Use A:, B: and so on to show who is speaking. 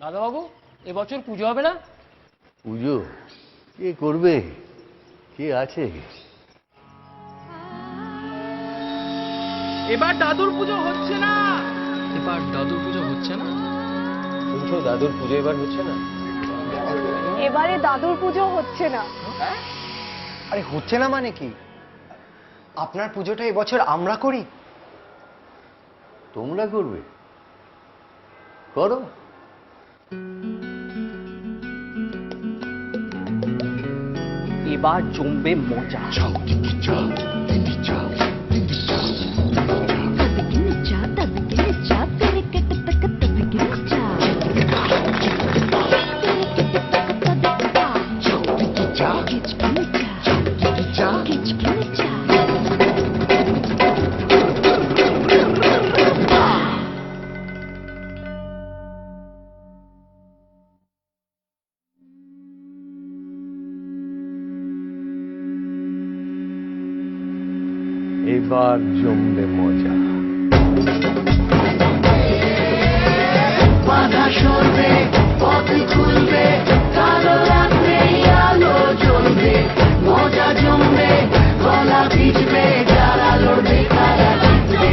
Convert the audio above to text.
A: দাদাবাবু এবছর পুজো হবে না?
B: পুজো? কে করবে? কে আছে?
A: এবার দাদুর পুজো হচ্ছে না।
C: এবার দাদুর পুজো হচ্ছে না?
B: শুনছো দাদুর পুজো এবার হচ্ছে না?
D: এবারে দাদুর পুজো হচ্ছে না।
E: আরে হচ্ছে না মানে কি? আপনার পুজোটা এবছর আমরা করি?
B: তোমরা করবে? করো।
A: এবার জমবে মজা
F: Thank you. এবার জমবে মজা। বাধা সরবে
B: মজা জমবে গলা ভিজবে যারা লড়বে তারা জিতবে।